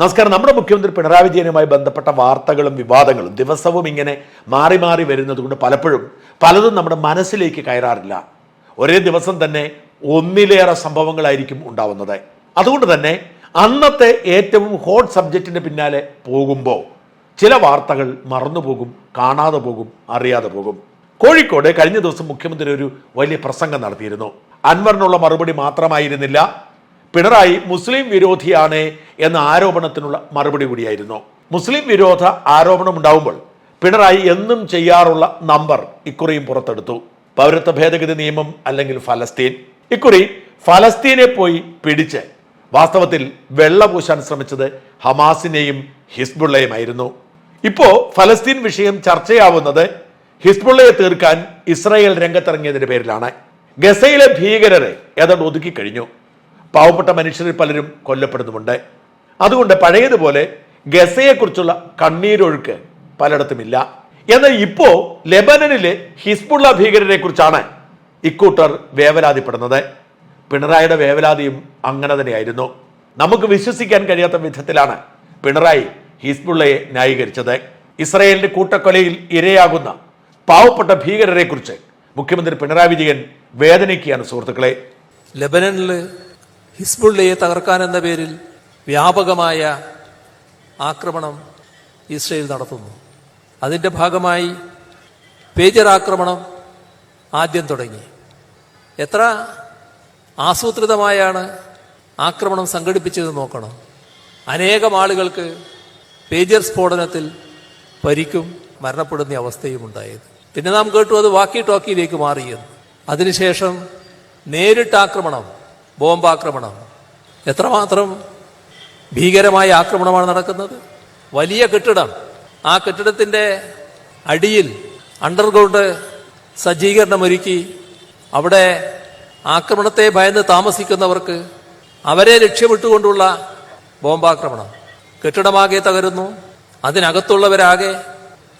നമസ്കാരം. നമ്മുടെ മുഖ്യമന്ത്രി പിണറായി വിജയനുമായി ബന്ധപ്പെട്ട വാർത്തകളും വിവാദങ്ങളും ദിവസവും ഇങ്ങനെ മാറി മാറി വരുന്നത് കൊണ്ട് പലപ്പോഴും പലതും നമ്മുടെ മനസ്സിലേക്ക് കയറാറില്ല. ഒരേ ദിവസം തന്നെ ഒന്നിലേറെ സംഭവങ്ങളായിരിക്കും ഉണ്ടാവുന്നത്. അതുകൊണ്ട് തന്നെ അന്നത്തെ ഏറ്റവും ഹോട്ട് സബ്ജക്റ്റിന് പിന്നാലെ പോകുമ്പോൾ ചില വാർത്തകൾ മറന്നുപോകും കാണാതെ പോകും അറിയാതെ പോകും. കോഴിക്കോട് കഴിഞ്ഞ ദിവസം മുഖ്യമന്ത്രി ഒരു വലിയ പ്രസംഗം നടത്തിയിരുന്നു. അൻവറിനുള്ള മറുപടി മാത്രമായിരുന്നില്ല. പിണറായി മുസ്ലിം വിരോധിയാണ് എന്ന ആരോപണത്തിനുള്ള മറുപടി കൂടിയായിരുന്നു. മുസ്ലിം വിരോധ ആരോപണം ഉണ്ടാവുമ്പോൾ പിണറായി എന്നും ചെയ്യാറുള്ള നമ്പർ ഇക്കുറിയും പുറത്തെടുത്തു. പൗരത്വ ഭേദഗതി നിയമം അല്ലെങ്കിൽ ഫലസ്തീൻ. ഇക്കുറി ഫലസ്തീനെ പോയി പിടിച്ച് വാസ്തവത്തിൽ വെള്ള പൂശാൻ ശ്രമിച്ചത് ഹമാസിനെയും ഹിസ്ബുള്ളയുമായിരുന്നു. ഇപ്പോ ഫലസ്തീൻ വിഷയം ചർച്ചയാവുന്നത് ഹിസ്ബുള്ളയെ തീർക്കാൻ ഇസ്രായേൽ രംഗത്തിറങ്ങിയതിന്റെ പേരിലാണ്. ഗസയിലെ ഭീകരരെ ഏതാണ്ട് ഒതുക്കി കഴിഞ്ഞു. പാവപ്പെട്ട മനുഷ്യരിൽ പലരും കൊല്ലപ്പെടുന്നുമുണ്ട്. അതുകൊണ്ട് പഴയതുപോലെ ഗസയെക്കുറിച്ചുള്ള കണ്ണീരൊഴുക്ക് പലയിടത്തുമില്ല. എന്നാൽ ഇപ്പോ ലെബനനിലെ ഹിസ്ബുള്ള ഭീകരരെ കുറിച്ചാണ് ഇക്കൂട്ടർ വേവലാതിപ്പെടുന്നത്. പിണറായിയുടെ വേവലാതിയും അങ്ങനെ തന്നെയായിരുന്നു. നമുക്ക് വിശ്വസിക്കാൻ കഴിയാത്ത വിധത്തിലാണ് പിണറായി ഹിസ്ബുള്ളയെ ന്യായീകരിച്ചത്. ഇസ്രയേലിന്റെ കൂട്ടക്കൊലയിൽ ഇരയാകുന്ന പാവപ്പെട്ട ഭീകരരെ കുറിച്ച് മുഖ്യമന്ത്രി പിണറായി വിജയൻ വേദനിക്കുകയാണ് സുഹൃത്തുക്കളെ. ലബനനിൽ ഹിസ്ബുള്ളയെ തകർക്കാനെന്ന പേരിൽ വ്യാപകമായ ആക്രമണം ഇസ്രയേൽ നടത്തുന്നു. അതിന്റെ ഭാഗമായി പേജർ ആക്രമണം ആദ്യം തുടങ്ങി. എത്ര ആസൂത്രിതമായാണ് ആക്രമണം സംഘടിപ്പിച്ചത് നോക്കണം. അനേകം ആളുകൾക്ക് പേജർ സ്ഫോടനത്തിൽ പരിക്കും മരണപ്പെടുന്ന അവസ്ഥയും ഉണ്ടായത്. പിന്നെ നാം കേട്ടു അത് വാക്കി ടോക്കിയിലേക്ക് മാറിയെന്ന്. അതിനുശേഷം നേരിട്ട് ആക്രമണം ബോംബാക്രമണം. എത്രമാത്രം ഭീകരമായ ആക്രമണമാണ് നടക്കുന്നത്. വലിയ കെട്ടിടം. ആ കെട്ടിടത്തിന്റെ അടിയിൽ അണ്ടർഗ്രൗണ്ട് സജ്ജീകരണം ഒരുക്കി അവിടെ ആക്രമണത്തെ ഭയന്ന് താമസിക്കുന്നവർക്ക് അവരെ ലക്ഷ്യമിട്ടുകൊണ്ടുള്ള ബോംബാക്രമണം. കെട്ടിടമാകെ തകരുന്നു. അതിനകത്തുള്ളവരാകെ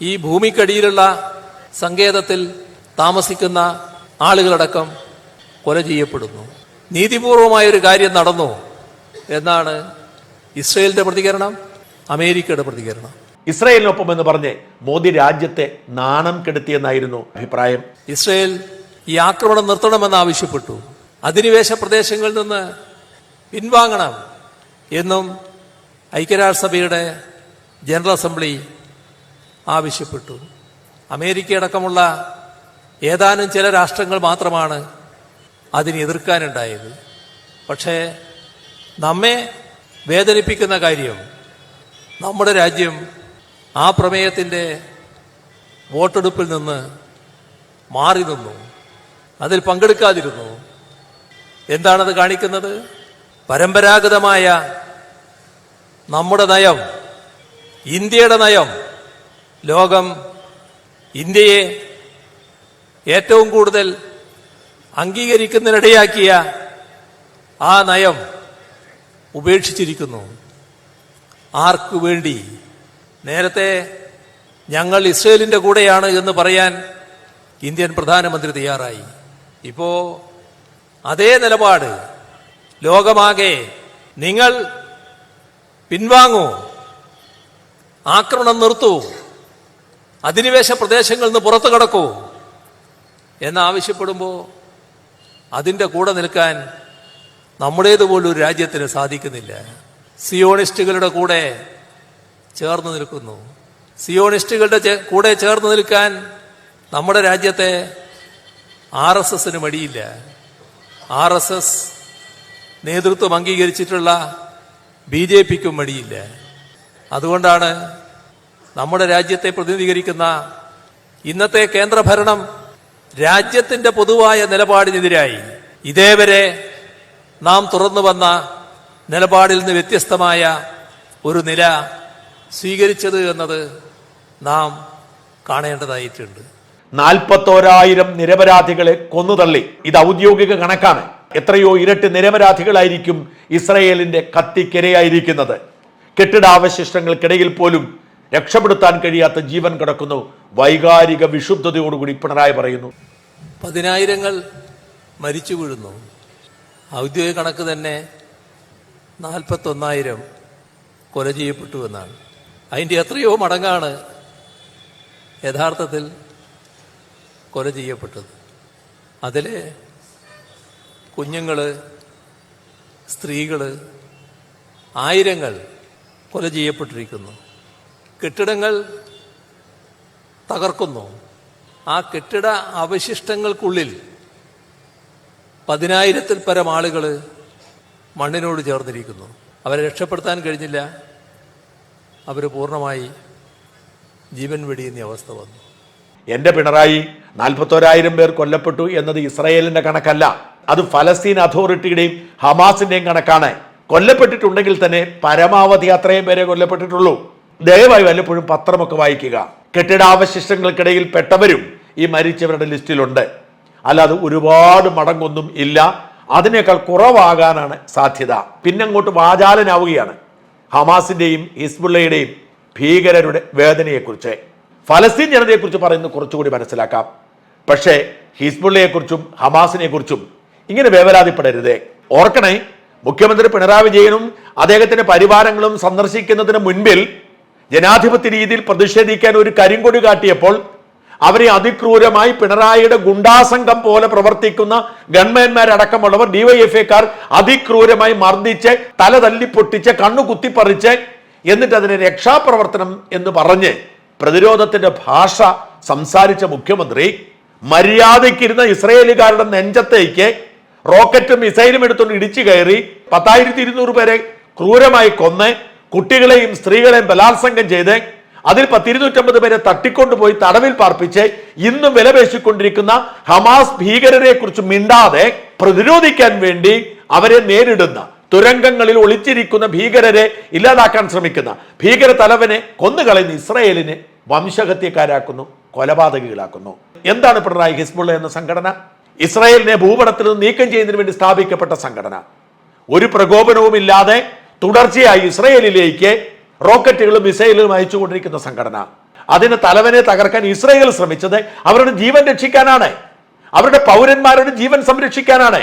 ഈ ഭൂമിക്കടിയിലുള്ള സങ്കേതത്തിൽ താമസിക്കുന്ന ആളുകളടക്കം കൊല ചെയ്യപ്പെടുന്നു. നീതിപൂർവമായ ഒരു കാര്യം നടന്നു എന്നാണ് ഇസ്രയേലിന്റെ പ്രതികരണം അമേരിക്കയുടെ പ്രതികരണം. ഇസ്രയേലിനൊപ്പം എന്ന് പറഞ്ഞ് മോദി രാജ്യത്തെ നാണം കെടുത്തിയെന്നായിരുന്നു അഭിപ്രായം. ഇസ്രയേൽ ഈ ആക്രമണം നിർത്തണമെന്ന് ആവശ്യപ്പെട്ടു. അധിനിവേശ പ്രദേശങ്ങളിൽ നിന്ന് പിൻവാങ്ങണം എന്നും ഐക്യരാഷ്ട്രസഭയുടെ ജനറൽ അസംബ്ലി ആവശ്യപ്പെട്ടു. അമേരിക്കയടക്കമുള്ള ഏതാനും ചില രാഷ്ട്രങ്ങൾ മാത്രമാണ് അതിനെ എതിർക്കാനുണ്ടായത്. പക്ഷേ നമ്മെ വേദനിപ്പിക്കുന്ന കാര്യം. നമ്മുടെ രാജ്യം ആ പ്രമേയത്തിന്റെ വോട്ടെടുപ്പിൽ നിന്ന് മാറി നിന്നു. അതിൽ പങ്കെടുക്കാതിരുന്നു. എന്താണത് കാണിക്കുന്നത്? പരമ്പരാഗതമായ നമ്മുടെ നയം ഇന്ത്യയുടെ നയം ലോകം ഇന്ത്യയെ ഏറ്റവും കൂടുതൽ അംഗീകരിക്കുന്നതിനിടയാക്കിയ ആ നയം ഉപേക്ഷിച്ചിരിക്കുന്നു. ആർക്കു വേണ്ടി? നേരത്തെ ഞങ്ങൾ ഇസ്രയേലിന്റെ കൂടെയാണ് എന്ന് പറയാൻ ഇന്ത്യൻ പ്രധാനമന്ത്രി തയ്യാറായി. ഇപ്പോ അതേ നിലപാട്. ലോകമാകെ നിങ്ങൾ പിൻവാങ്ങൂ. ആക്രമണം നിർത്തൂ. അധിനിവേശ പ്രദേശങ്ങളിൽ നിന്ന് പുറത്തു കടക്കൂ. എന്നാവശ്യപ്പെടുമ്പോൾ അതിന്റെ കൂടെ നിൽക്കാൻ നമ്മുടേതുപോലും ഒരു രാജ്യത്തിന് സാധിക്കുന്നില്ല. സിയോണിസ്റ്റുകളുടെ കൂടെ ചേർന്ന് നിൽക്കുന്നു. സിയോണിസ്റ്റുകളുടെ കൂടെ ചേർന്ന് നിൽക്കാൻ നമ്മുടെ രാജ്യത്തെ ആർ എസ് എസിന് മടിയില്ല. ആർ എസ് എസ് നേതൃത്വം അംഗീകരിച്ചിട്ടുള്ള ബി ജെ പിക്കും മടിയില്ല. അതുകൊണ്ടാണ് നമ്മുടെ രാജ്യത്തെ പ്രതിനിധീകരിക്കുന്ന ഇന്നത്തെ കേന്ദ്രഭരണം രാജ്യത്തിന്റെ പൊതുവായ നിലപാടിനെതിരായി. ഇതേവരെ നാം തുറന്നു വന്ന നിലപാടിൽ നിന്ന് വ്യത്യസ്തമായ ഒരു നില സ്വീകരിച്ചത് എന്നത് നാം കാണേണ്ടതായിട്ടുണ്ട്. നാൽപ്പത്തോരായിരം നിരപരാധികളെ കൊന്നുതള്ളി. ഇത് ഔദ്യോഗിക കണക്കാണ്. എത്രയോ ഇരട്ട് നിരപരാധികളായിരിക്കും ഇസ്രയേലിന്റെ കത്തിക്കിരയായിരിക്കുന്നത്. കെട്ടിടാവശിഷ്ടങ്ങൾക്കിടയിൽ പോലും രക്ഷപ്പെടുത്താൻ കഴിയാത്ത ജീവൻ കിടക്കുന്നു. വൈകാരിക വിശുദ്ധതയോടുകൂടി പിണറായി പറയുന്നു. പതിനായിരങ്ങൾ മരിച്ചു വീഴുന്നു. ഔദ്യോഗിക കണക്ക് തന്നെ നാൽപ്പത്തൊന്നായിരം കൊല ചെയ്യപ്പെട്ടു എന്നാണ്. അതിന്റെ എത്രയോ മടങ്ങാണ് യഥാർത്ഥത്തിൽ കൊല ചെയ്യപ്പെട്ടത്. അതിൽ കുഞ്ഞുങ്ങൾ സ്ത്രീകൾ ആയിരങ്ങൾ കൊല ചെയ്യപ്പെട്ടിരിക്കുന്നു. കെട്ടിടങ്ങൾ തകർക്കുന്നു. ആ കെട്ടിട അവശിഷ്ടങ്ങൾക്കുള്ളിൽ പതിനായിരത്തിൽ പരം ആളുകൾ മണ്ണിനോട് ചേർന്നിരിക്കുന്നു. അവരെ രക്ഷപ്പെടുത്താൻ കഴിഞ്ഞില്ല. അവർ പൂർണമായി ജീവൻ വെടിയുന്ന അവസ്ഥ വന്നു. എന്റെ പിണറായി നാൽപ്പത്തോരായിരം പേർ കൊല്ലപ്പെട്ടു എന്നത് ഇസ്രായേലിന്റെ കണക്കല്ല. അത് ഫലസ്തീൻ അതോറിറ്റിയുടെയും ഹമാസിന്റെയും കണക്കാണ്. കൊല്ലപ്പെട്ടിട്ടുണ്ടെങ്കിൽ തന്നെ പരമാവധി അത്രയും പേരെ കൊല്ലപ്പെട്ടിട്ടുള്ളൂ. ദയവായി വല്ലപ്പോഴും പത്രമൊക്കെ വായിക്കുക. കെട്ടിടാവശിഷ്ടങ്ങൾക്കിടയിൽ പെട്ടവരും ഈ മരിച്ചവരുടെ ലിസ്റ്റിലുണ്ട്. അല്ലാതെ ഒരുപാട് മടങ്ങൊന്നും ഇല്ല. അതിനേക്കാൾ കുറവാകാനാണ് സാധ്യത. പിന്നെ അങ്ങോട്ട് വാചാലനാവുകയാണ്. ഹമാസിന്റെയും ഹിസ്ബുള്ളയുടെയും ഭീകരരുടെ വേദനയെക്കുറിച്ച്. ഫലസ്തീൻ ജനതയെക്കുറിച്ച് പറയുന്നത് കുറച്ചുകൂടി മനസ്സിലാക്കാം. പക്ഷേ ഹിസ്ബുള്ളയെക്കുറിച്ചും ഹമാസിനെക്കുറിച്ചും ഇങ്ങനെ വേവലാതിപ്പെടരുത്. ഓർക്കണേ മുഖ്യമന്ത്രി പിണറായി വിജയനും അദ്ദേഹത്തിന്റെ പരിവാരങ്ങളും സന്ദർശിക്കുന്നതിന് മുൻപിൽ ജനാധിപത്യ രീതിയിൽ പ്രതിഷേധിക്കാൻ ഒരു കരിങ്കൊടി കാട്ടിയപ്പോൾ അവരെ അതിക്രൂരമായി പിണറായിയുടെ ഗുണ്ടാസംഘം പോലെ പ്രവർത്തിക്കുന്ന ഗൺമാൻമാരടക്കമുള്ളവർ ഡിവൈഎഫ്ഐക്കാർ അതിക്രൂരമായി മർദ്ദിച്ച് തല തല്ലി പൊട്ടിച്ച് കണ്ണു കുത്തിപ്പറിച്ച് എന്നിട്ട് അതിനെ രക്ഷാപ്രവർത്തനം എന്ന് പറഞ്ഞ് പ്രതിരോധത്തിന്റെ ഭാഷ സംസാരിച്ച മുഖ്യമന്ത്രി മര്യാദയ്ക്കിരുന്ന ഇസ്രയേലുകാരുടെ നെഞ്ചത്തേക്ക് റോക്കറ്റും മിസൈലും എടുത്തുകൊണ്ട് ഇടിച്ചു കയറി പത്തായിരത്തി ഇരുന്നൂറ് പേരെ ക്രൂരമായി കൊന്ന് കുട്ടികളെയും സ്ത്രീകളെയും ബലാത്സംഗം ചെയ്ത് അതിൽ പത്തിരുന്നൂറ്റമ്പത് പേരെ തട്ടിക്കൊണ്ടുപോയി തടവിൽ പാർപ്പിച്ച് ഇന്നും വിലപേശിക്കൊണ്ടിരിക്കുന്ന ഹമാസ് ഭീകരരെ കുറിച്ച് മിണ്ടാതെ പ്രതിരോധിക്കാൻ വേണ്ടി അവരെ നേരിടുന്ന തുരങ്കങ്ങളിൽ ഒളിച്ചിരിക്കുന്ന ഭീകരരെ ഇല്ലാതാക്കാൻ ശ്രമിക്കുന്ന ഭീകര തലവനെ കൊന്നുകളയുന്ന ഇസ്രയേലിനെ വംശഹത്യക്കാരാക്കുന്നു കൊലപാതകികളാക്കുന്നു. എന്താണ് പിണറായി ഹിസ്ബുള്ള എന്ന സംഘടന? ഇസ്രായേലിനെ ഭൂപടത്തിൽ നിന്ന് നീക്കം ചെയ്യുന്നതിന് വേണ്ടി സ്ഥാപിക്കപ്പെട്ട സംഘടന. ഒരു പ്രകോപനവും ഇല്ലാതെ തുടർച്ചയായി ഇസ്രയേലിലേക്ക് റോക്കറ്റുകളും മിസൈലുകളും അയച്ചുകൊണ്ടിരിക്കുന്ന സംഘടന. അതിന് തലവനെ തകർക്കാൻ ഇസ്രയേൽ ശ്രമിച്ചത് അവരുടെ ജീവൻ രക്ഷിക്കാനാണ്. അവരുടെ പൗരന്മാരുടെ ജീവൻ സംരക്ഷിക്കാനാണ്.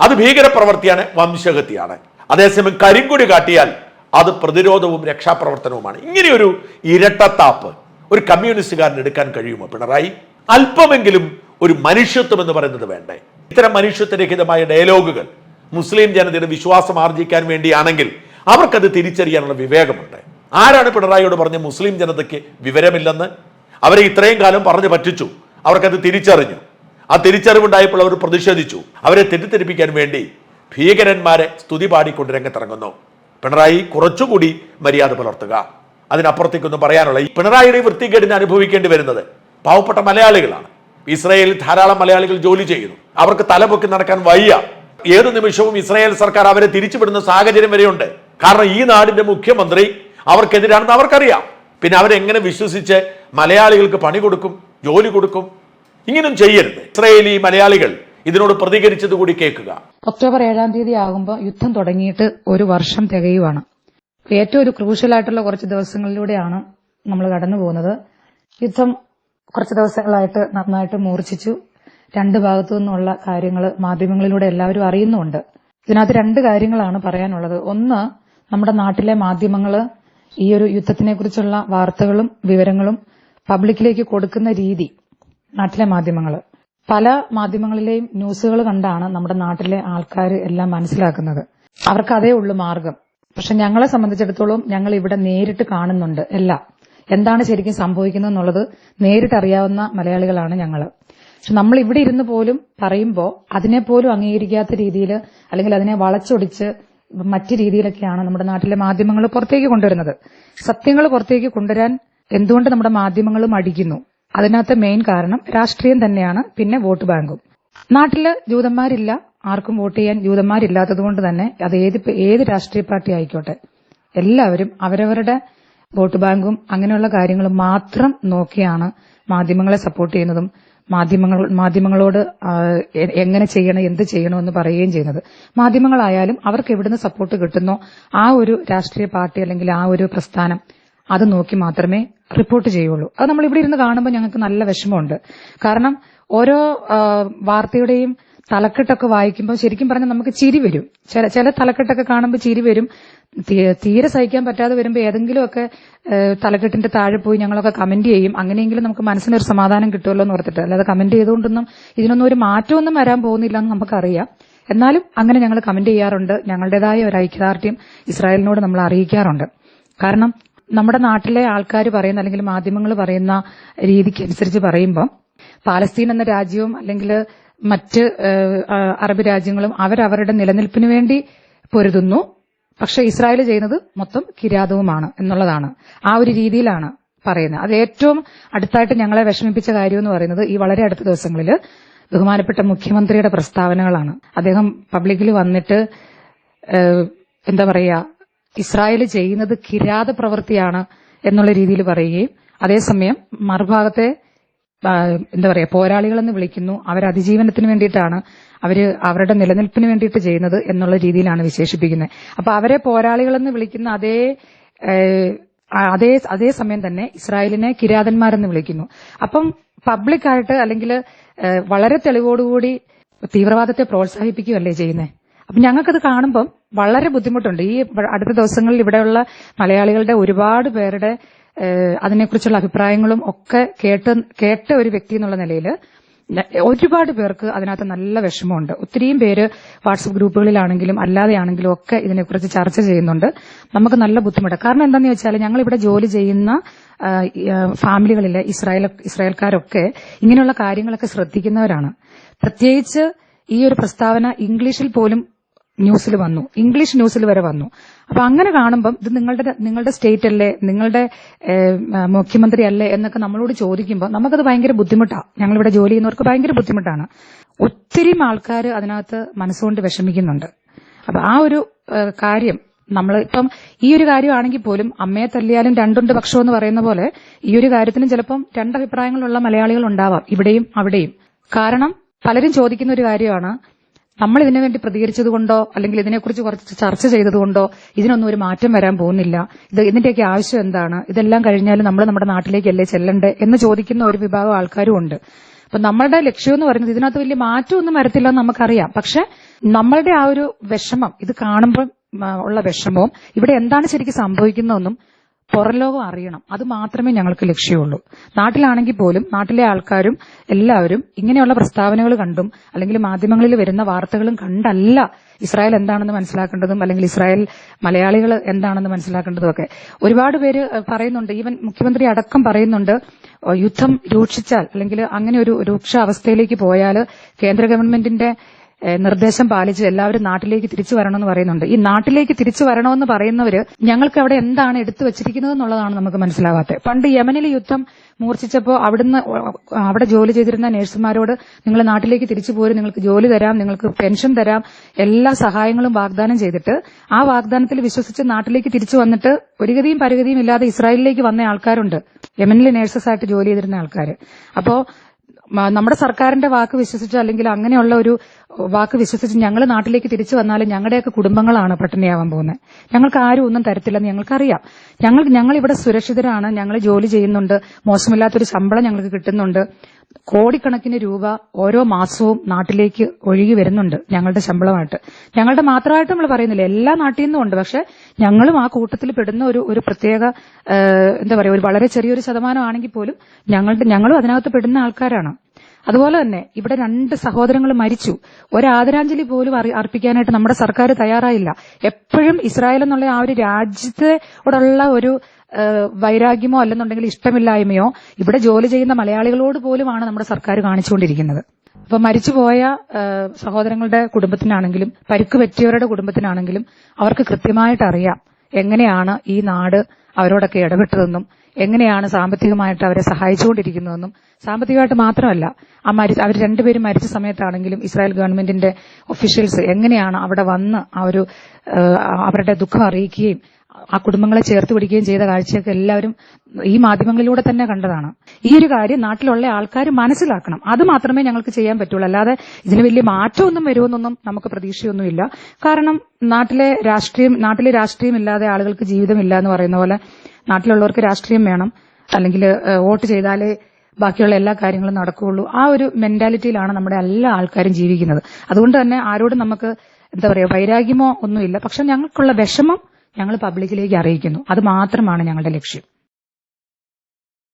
അത് ഭീകരപ്രവർത്തിയാണ് വംശഗതിയാണ് അതേസമയം കരിങ്കുടി കാട്ടിയാൽ അത് പ്രതിരോധവും രക്ഷാപ്രവർത്തനവുമാണ്. ഇങ്ങനെയൊരു ഇരട്ടത്താപ്പ് ഒരു കമ്മ്യൂണിസ്റ്റുകാരന് എടുക്കാൻ കഴിയുമോ പിണറായി? അല്പമെങ്കിലും ഒരു മനുഷ്യത്വം എന്ന് പറയുന്നത് വേണ്ടേ? ഇത്തരം മനുഷ്യത്വരഹിതമായ ഡയലോഗുകൾ മുസ്ലിം ജനതയുടെ വിശ്വാസം ആർജിക്കാൻ വേണ്ടിയാണെങ്കിൽ അവർക്കത് തിരിച്ചറിയാനുള്ള വിവേകമുണ്ട്. ആരാണ് പിണറായിയോട് പറഞ്ഞ മുസ്ലിം ജനതയ്ക്ക് വിവരമില്ലെന്ന്? അവരെ ഇത്രയും കാലം പറഞ്ഞു പറ്റിച്ചു. അവർക്കത് തിരിച്ചറിഞ്ഞു. ആ തിരിച്ചറിവുണ്ടായപ്പോൾ അവർ പ്രതിഷേധിച്ചു. അവരെ തെറ്റിദ്ധരിപ്പിക്കാൻ വേണ്ടി ഭീകരന്മാരെ സ്തുതി പാടിക്കൊണ്ട് രംഗത്തിറങ്ങുന്നു. പിണറായി കുറച്ചുകൂടി മര്യാദ പുലർത്തുക. അതിനപ്പുറത്തേക്കൊന്നും പറയാനുള്ള ഈ പിണറായിയുടെ വൃത്തികേടിന് അനുഭവിക്കേണ്ടി വരുന്നത് പാവപ്പെട്ട മലയാളികളാണ്. ഇസ്രായേലിൽ ധാരാളം മലയാളികൾ ജോലി ചെയ്യുന്നു. അവർക്ക് തലപൊക്കി നടക്കാൻ വയ്യ. ഏതു നിമിഷവും ഇസ്രായേൽ സർക്കാർ അവരെ തിരിച്ചുവിടുന്ന സാഹചര്യം വരെയുണ്ട്. കാരണം ഈ നാടിന്റെ മുഖ്യമന്ത്രി അവർക്കെതിരാണെന്ന് അവർക്കറിയാം. പിന്നെ അവരെങ്ങനെ വിശ്വസിച്ച് മലയാളികൾക്ക് പണി കൊടുക്കും ജോലി കൊടുക്കും? ഇങ്ങനും ചെയ്യരുത്. ഇസ്രയേലി മലയാളികൾ ഇതിനോട് പ്രതികരിച്ചത് കൂടി കേൾക്കുക. ഒക്ടോബർ ഏഴാം തീയതി ആകുമ്പോൾ യുദ്ധം തുടങ്ങിയിട്ട് ഒരു വർഷം തികയുവാണ്. ഏറ്റവും ഒരു ക്രൂഷ്യലായിട്ടുള്ള കുറച്ച് ദിവസങ്ങളിലൂടെയാണ് നമ്മൾ കടന്നു പോകുന്നത്. യുദ്ധം കുറച്ച് ദിവസങ്ങളായിട്ട് നന്നായിട്ട് മൂർച്ഛിച്ചു. രണ്ട് ഭാഗത്തു നിന്നുള്ള കാര്യങ്ങൾ മാധ്യമങ്ങളിലൂടെ എല്ലാവരും അറിയുന്നുണ്ട് ഇതിനകത്ത് രണ്ട് കാര്യങ്ങളാണ് പറയാനുള്ളത്. ഒന്ന് നമ്മുടെ നാട്ടിലെ മാധ്യമങ്ങൾ ഈ ഒരു യുദ്ധത്തിനെ കുറിച്ചുള്ള വാർത്തകളും വിവരങ്ങളും പബ്ലിക്കിലേക്ക് കൊടുക്കുന്ന രീതി നാട്ടിലെ മാധ്യമങ്ങൾ പല മാധ്യമങ്ങളിലെയും ന്യൂസുകൾ കണ്ടാണ് നമ്മുടെ നാട്ടിലെ ആൾക്കാർ എല്ലാം മനസ്സിലാക്കുന്നത്. അവർക്ക് അതേ ഉള്ളു മാർഗം. പക്ഷെ ഞങ്ങളെ സംബന്ധിച്ചിടത്തോളം ഞങ്ങൾ ഇവിടെ നേരിട്ട് കാണുന്നുണ്ട് എല്ലാം എന്താണ് ശരിക്കും സംഭവിക്കുന്നത് എന്നുള്ളത് നേരിട്ട് അറിയാവുന്ന മലയാളികളാണ് ഞങ്ങൾ പക്ഷെ നമ്മൾ ഇവിടെ ഇരുന്ന് പോലും പറയുമ്പോൾ അതിനെപ്പോലും അംഗീകരിക്കാത്ത രീതിയിൽ അല്ലെങ്കിൽ അതിനെ വളച്ചൊടിച്ച് മറ്റു രീതിയിലൊക്കെയാണ് നമ്മുടെ നാട്ടിലെ മാധ്യമങ്ങൾ പുറത്തേക്ക് കൊണ്ടുവരുന്നത്. സത്യങ്ങൾ പുറത്തേക്ക് കൊണ്ടുവരാൻ എന്തുകൊണ്ട് നമ്മുടെ മാധ്യമങ്ങൾ മടിക്കുന്നു അതിനകത്ത് മെയിൻ കാരണം രാഷ്ട്രീയം തന്നെയാണ് പിന്നെ വോട്ട് ബാങ്കും. നാട്ടിൽ ജൂതന്മാരില്ല ആർക്കും വോട്ട് ചെയ്യാൻ ജൂതന്മാരില്ലാത്തതുകൊണ്ട് തന്നെ അത് ഏത് ഏത് രാഷ്ട്രീയ പാർട്ടി ആയിക്കോട്ടെ എല്ലാവരും അവരവരുടെ വോട്ട് ബാങ്കും അങ്ങനെയുള്ള കാര്യങ്ങളും മാത്രം നോക്കിയാണ് മാധ്യമങ്ങളെ സപ്പോർട്ട് ചെയ്യുന്നതും മാധ്യമങ്ങൾ മാധ്യമങ്ങളോട് എങ്ങനെ ചെയ്യണം എന്ത് ചെയ്യണമെന്ന് പറയുകയും ചെയ്യുന്നത്. മാധ്യമങ്ങളായാലും അവർക്ക് എവിടുന്ന് സപ്പോർട്ട് കിട്ടുന്നോ ആ ഒരു രാഷ്ട്രീയ പാർട്ടി അല്ലെങ്കിൽ ആ ഒരു പ്രസ്ഥാനം അത് നോക്കി മാത്രമേ റിപ്പോർട്ട് ചെയ്യുള്ളൂ. അത് നമ്മൾ ഇവിടെ ഇരുന്ന് കാണുമ്പോൾ ഞങ്ങൾക്ക് നല്ല വിഷമമുണ്ട്. കാരണം ഓരോ വാർത്തയുടെയും തലക്കെട്ടൊക്കെ വായിക്കുമ്പോൾ ശരിക്കും പറഞ്ഞാൽ നമുക്ക് ചിരി വരും. ചില ചില തലക്കെട്ടൊക്കെ കാണുമ്പോൾ ചിരി വരും. തീരെ സഹിക്കാൻ പറ്റാതെ വരുമ്പോൾ ഏതെങ്കിലുമൊക്കെ തലക്കെട്ടിന്റെ താഴെ പോയി ഞങ്ങളൊക്കെ കമന്റ് ചെയ്യും. അങ്ങനെയെങ്കിലും നമുക്ക് മനസ്സിനൊരു സമാധാനം കിട്ടുമല്ലോ എന്ന് ഓർത്തിട്ട്. അല്ലാതെ കമന്റ് ചെയ്തുകൊണ്ടൊന്നും ഇതിനൊന്നും ഒരു മാറ്റമൊന്നും വരാൻ പോകുന്നില്ല എന്ന് നമുക്കറിയാം. എന്നാലും അങ്ങനെ ഞങ്ങൾ കമന്റ് ചെയ്യാറുണ്ട്. ഞങ്ങളുടേതായ ഒരു ഐക്യദാർഢ്യം ഇസ്രായേലിനോട് നമ്മൾ അറിയിക്കാറുണ്ട്. കാരണം നമ്മുടെ നാട്ടിലെ ആൾക്കാർ പറയുന്ന അല്ലെങ്കിൽ മാധ്യമങ്ങൾ പറയുന്ന രീതിക്ക് അനുസരിച്ച് പറയുമ്പോൾ പാലസ്തീൻ എന്ന രാജ്യവും അല്ലെങ്കിൽ മറ്റ് അറബ് രാജ്യങ്ങളും അവരവരുടെ നിലനിൽപ്പിന് വേണ്ടി പൊരുതുന്നു. പക്ഷെ ഇസ്രായേൽ ചെയ്യുന്നത് മൊത്തം കിരാതവുമാണ് എന്നുള്ളതാണ്. ആ ഒരു രീതിയിലാണ് പറയുന്നത്. അത് ഏറ്റവും അടുത്തായിട്ട് ഞങ്ങളെ വിഷമിപ്പിച്ച കാര്യം എന്ന് പറയുന്നത് ഈ വളരെ അടുത്ത ദിവസങ്ങളിൽ ബഹുമാനപ്പെട്ട മുഖ്യമന്ത്രിയുടെ പ്രസ്താവനകളാണ്. അദ്ദേഹം പബ്ലിക്കിൽ വന്നിട്ട് എന്താ പറയുക ഇസ്രായേൽ ചെയ്യുന്നത് കിരാത പ്രവൃത്തിയാണ് എന്നുള്ള രീതിയിൽ പറയുകയും അതേസമയം മറുഭാഗത്തെ എന്താ പറയാ പോരാളികളെന്ന് വിളിക്കുന്നു. അവർ അതിജീവനത്തിന് വേണ്ടിയിട്ടാണ് അവർ അവരുടെ നിലനിൽപ്പിന് വേണ്ടിയിട്ട് ചെയ്യുന്നത് എന്നുള്ള രീതിയിലാണ് വിശേഷിപ്പിക്കുന്നത്. അപ്പൊ അവരെ പോരാളികളെന്ന് വിളിക്കുന്ന അതേ അതേ സമയം തന്നെ ഇസ്രായേലിനെ കിരാതന്മാരെന്ന് വിളിക്കുന്നു. അപ്പം പബ്ലിക്കായിട്ട് അല്ലെങ്കിൽ വളരെ തെളിവോടുകൂടി തീവ്രവാദത്തെ പ്രോത്സാഹിപ്പിക്കുകയല്ലേ ചെയ്യുന്നത് അപ്പൊ ഞങ്ങൾക്കത് കാണുമ്പം വളരെ ബുദ്ധിമുട്ടുണ്ട്. ഈ അടുത്ത ദിവസങ്ങളിൽ ഇവിടെയുള്ള മലയാളികളുടെ ഒരുപാട് പേരുടെ അതിനെക്കുറിച്ചുള്ള അഭിപ്രായങ്ങളും ഒക്കെ കേട്ട് കേട്ട ഒരു വ്യക്തി എന്നുള്ള നിലയിൽ ഒരുപാട് പേർക്ക് അതിനകത്ത് നല്ല വിഷമമുണ്ട്. ഒത്തിരിയും പേര് വാട്സപ്പ് ഗ്രൂപ്പുകളിലാണെങ്കിലും അല്ലാതെയാണെങ്കിലും ഒക്കെ ഇതിനെക്കുറിച്ച് ചർച്ച ചെയ്യുന്നുണ്ട്. നമുക്ക് നല്ല ബുദ്ധിമുട്ട് കാരണം എന്താണെന്ന് വെച്ചാൽ ഞങ്ങൾ ഇവിടെ ജോലി ചെയ്യുന്ന ഫാമിലികളിലെ ഇസ്രായേൽ ഇസ്രായേൽക്കാരൊക്കെ ഇങ്ങനെയുള്ള കാര്യങ്ങളൊക്കെ ശ്രദ്ധിക്കുന്നവരാണ്. പ്രത്യേകിച്ച് ഈ ഒരു പ്രസ്താവന ഇംഗ്ലീഷിൽ പോലും ന്യൂസിൽ വന്നു. ഇംഗ്ലീഷ് ന്യൂസിൽ വരെ വന്നു. അപ്പൊ അങ്ങനെ കാണുമ്പം ഇത് നിങ്ങളുടെ നിങ്ങളുടെ സ്റ്റേറ്റ് അല്ലേ? നിങ്ങളുടെ മുഖ്യമന്ത്രി അല്ലേ എന്നൊക്കെ നമ്മളോട് ചോദിക്കുമ്പോൾ നമുക്കത് ഭയങ്കര ബുദ്ധിമുട്ടാണ് ഞങ്ങളിവിടെ ജോലി ചെയ്യുന്നവർക്ക് ഭയങ്കര ബുദ്ധിമുട്ടാണ്. ഒത്തിരി ആൾക്കാർ അതിനകത്ത് മനസ്സുകൊണ്ട് വിഷമിക്കുന്നുണ്ട്. അപ്പൊ ആ ഒരു കാര്യം നമ്മൾ ഇപ്പം ഈ ഒരു കാര്യമാണെങ്കിൽ പോലും അമ്മയെ തല്ലിയാലും രണ്ടുണ്ട് പക്ഷം എന്ന് പറയുന്ന പോലെ ഈ ഒരു കാര്യത്തിനും ചിലപ്പം രണ്ടഭിപ്രായങ്ങളുള്ള മലയാളികൾ ഉണ്ടാവാം ഇവിടെയും അവിടെയും. കാരണം പലരും ചോദിക്കുന്ന ഒരു കാര്യമാണ് നമ്മൾ ഇതിനു വേണ്ടി പ്രതികരിച്ചത് കൊണ്ടോ അല്ലെങ്കിൽ ഇതിനെക്കുറിച്ച് കുറച്ച് ചർച്ച ചെയ്തതുകൊണ്ടോ ഇതിനൊന്നും ഒരു മാറ്റം വരാൻ പോകുന്നില്ല. ഇത് ഇതിന്റെയൊക്കെ ആവശ്യം എന്താണ്? ഇതെല്ലാം കഴിഞ്ഞാൽ നമ്മൾ നമ്മുടെ നാട്ടിലേക്കല്ലേ ചെല്ലണ്ടേ എന്ന് ചോദിക്കുന്ന ഒരു വിഭാഗം ആൾക്കാരും ഉണ്ട്. അപ്പൊ നമ്മളുടെ ലക്ഷ്യം എന്ന് പറയുന്നത് ഇതിനകത്ത് വലിയ മാറ്റമൊന്നും വരത്തില്ല എന്ന് നമുക്കറിയാം. പക്ഷെ നമ്മളുടെ ആ ഒരു വിഷമം ഇത് കാണുമ്പോൾ ഉള്ള വിഷമവും ഇവിടെ എന്താണ് ശരിക്കും സംഭവിക്കുന്നതെന്നും പുറം ലോകം അറിയണം. അത് മാത്രമേ ഞങ്ങൾക്ക് ലക്ഷ്യമുള്ളൂ. നാട്ടിലാണെങ്കിൽ പോലും നാട്ടിലെ ആൾക്കാരും എല്ലാവരും ഇങ്ങനെയുള്ള പ്രസ്താവനകൾ കണ്ടും അല്ലെങ്കിൽ മാധ്യമങ്ങളിൽ വരുന്ന വാർത്തകളും കണ്ടല്ല ഇസ്രായേൽ എന്താണെന്ന് മനസ്സിലാക്കേണ്ടതും അല്ലെങ്കിൽ ഇസ്രായേൽ മലയാളികൾ എന്താണെന്ന് മനസ്സിലാക്കേണ്ടതും ഒക്കെ. ഒരുപാട് പേര് പറയുന്നുണ്ട്. ഈവൻ മുഖ്യമന്ത്രി അടക്കം പറയുന്നുണ്ട് യുദ്ധം രൂക്ഷിച്ചാൽ അല്ലെങ്കിൽ അങ്ങനെ ഒരു രൂക്ഷ അവസ്ഥയിലേക്ക് പോയാൽ കേന്ദ്ര ഗവൺമെന്റിന്റെ നിർദ്ദേശം പാലിച്ച് എല്ലാവരും നാട്ടിലേക്ക് തിരിച്ചു വരണമെന്ന് പറയുന്നുണ്ട്. ഈ നാട്ടിലേക്ക് തിരിച്ചു വരണമെന്ന് പറയുന്നവര് ഞങ്ങൾക്ക് അവിടെ എന്താണ് എടുത്തു വച്ചിരിക്കുന്നത് എന്നുള്ളതാണ് നമുക്ക് മനസ്സിലാവാത്തത്. പണ്ട് യമനിൽ യുദ്ധം മൂർച്ഛിച്ചപ്പോൾ അവിടുന്ന് അവിടെ ജോലി ചെയ്തിരുന്ന നഴ്സുമാരോട് നിങ്ങൾ നാട്ടിലേക്ക് തിരിച്ചു പോരും നിങ്ങൾക്ക് ജോലി തരാം നിങ്ങൾക്ക് പെൻഷൻ തരാം എല്ലാ സഹായങ്ങളും വാഗ്ദാനം ചെയ്തിട്ട് ആ വാഗ്ദാനത്തിൽ വിശ്വസിച്ച് നാട്ടിലേക്ക് തിരിച്ചു വന്നിട്ട് ഒരു ഗതിയും പരുഗതിയും ഇല്ലാതെ ഇസ്രായേലിലേക്ക് വന്ന ആൾക്കാരുണ്ട്. യമനിലെ നഴ്സസ് ആയിട്ട് ജോലി ചെയ്തിരുന്ന ആൾക്കാർ അപ്പോ നമ്മുടെ സർക്കാരിന്റെ വാക്ക് വിശ്വസിച്ച് അല്ലെങ്കിൽ അങ്ങനെയുള്ള ഒരു വാക്ക് വിശ്വസിച്ച് ഞങ്ങൾ നാട്ടിലേക്ക് തിരിച്ചു വന്നാലും ഞങ്ങളുടെയൊക്കെ കുടുംബങ്ങളാണ് പട്ടിണിയാവാൻ പോകുന്നത്. ഞങ്ങൾക്ക് ആരും ഒന്നും തരത്തില്ലെന്ന് ഞങ്ങൾക്കറിയാം. ഞങ്ങൾ ഞങ്ങൾ ഇവിടെ സുരക്ഷിതരാണ് ഞങ്ങൾ ജോലി ചെയ്യുന്നുണ്ട് മോശമില്ലാത്തൊരു ശമ്പളം ഞങ്ങൾക്ക് കിട്ടുന്നുണ്ട്. കോടിക്കണക്കിന് രൂപ ഓരോ മാസവും നാട്ടിലേക്ക് ഒഴുകി വരുന്നുണ്ട് ഞങ്ങളുടെ ശമ്പളമായിട്ട്. ഞങ്ങളുടെ മാത്രമായിട്ട് നമ്മൾ പറയുന്നില്ല എല്ലാ നാട്ടിൽ നിന്നും ഉണ്ട്. പക്ഷെ ഞങ്ങളും ആ കൂട്ടത്തിൽ പെടുന്ന ഒരു ഒരു പ്രത്യേക എന്താ പറയുക ഒരു വളരെ ചെറിയൊരു ശതമാനമാണെങ്കിൽ പോലും ഞങ്ങളുടെ ഞങ്ങളും അതിനകത്ത് പെടുന്ന ആൾക്കാരാണ്. അതുപോലെ തന്നെ ഇവിടെ രണ്ട് സഹോദരങ്ങൾ മരിച്ചു. ഒരു ആദരാഞ്ജലി പോലും അർപ്പിക്കാനായിട്ട് നമ്മുടെ സർക്കാർ തയ്യാറായില്ല. എപ്പോഴും ഇസ്രായേൽ എന്നുള്ള ആ ഒരു രാജ്യത്തോടുള്ള ഒരു വൈരാഗ്യമോ അല്ലെന്നുണ്ടെങ്കിൽ ഇഷ്ടമില്ലായ്മയോ ഇവിടെ ജോലി ചെയ്യുന്ന മലയാളികളോട് പോലുമാണ് നമ്മുടെ സർക്കാർ കാണിച്ചുകൊണ്ടിരിക്കുന്നത്. അപ്പൊ മരിച്ചുപോയ സഹോദരങ്ങളുടെ കുടുംബത്തിനാണെങ്കിലും പരിക്ക് പറ്റിയവരുടെ കുടുംബത്തിനാണെങ്കിലും അവർക്ക് കൃത്യമായിട്ട് അറിയാം എങ്ങനെയാണ് ഈ നാട് അവരോടൊക്കെ ഇടപെട്ടതെന്നും എങ്ങനെയാണ് സാമ്പത്തികമായിട്ട് അവരെ സഹായിച്ചുകൊണ്ടിരിക്കുന്നതെന്നും സാമ്പത്തികമായിട്ട് മാത്രമല്ല ആ മരി അവർ രണ്ടുപേരും മരിച്ച സമയത്താണെങ്കിലും ഇസ്രായേൽ ഗവൺമെന്റിന്റെ ഒഫീഷ്യൽസ് എങ്ങനെയാണ് അവിടെ വന്ന് ആ ഒരു അവരുടെ ദുഃഖം അറിയിക്കുകയും ആ കുടുംബങ്ങളെ ചേർത്ത് പിടിക്കുകയും ചെയ്ത കാഴ്ചയൊക്കെ എല്ലാവരും ഈ മാധ്യമങ്ങളിലൂടെ തന്നെ കണ്ടതാണ്. ഈ ഒരു കാര്യം നാട്ടിലുള്ള ആൾക്കാർ മനസ്സിലാക്കണം. അത് മാത്രമേ ഞങ്ങൾക്ക് ചെയ്യാൻ പറ്റുള്ളൂ. അല്ലാതെ ഇതിന് വലിയ മാറ്റമൊന്നും വരുമെന്നൊന്നും നമുക്ക് പ്രതീക്ഷയൊന്നുമില്ല. കാരണം നാട്ടിലെ രാഷ്ട്രീയം നാട്ടിലെ രാഷ്ട്രീയം ഇല്ലാതെ ആളുകൾക്ക് ജീവിതമില്ല എന്ന് പറയുന്ന പോലെ നാട്ടിലുള്ളവർക്ക് രാഷ്ട്രീയം വേണം. അല്ലെങ്കിൽ വോട്ട് ചെയ്താലേ ബാക്കിയുള്ള എല്ലാ കാര്യങ്ങളും നടക്കുകയുള്ളൂ. ആ ഒരു മെന്റാലിറ്റിയിലാണ് നമ്മുടെ എല്ലാ ആൾക്കാരും ജീവിക്കുന്നത്. അതുകൊണ്ട് തന്നെ ആരോടും നമുക്ക് എന്താ പറയുക വൈരാഗ്യമോ ഒന്നുമില്ല. പക്ഷെ ഞങ്ങൾക്കുള്ള വിഷമം ഞങ്ങൾ പബ്ലിക്കിലേക്ക് അറിയിക്കുന്നു. അത് മാത്രമാണ് ഞങ്ങളുടെ ലക്ഷ്യം.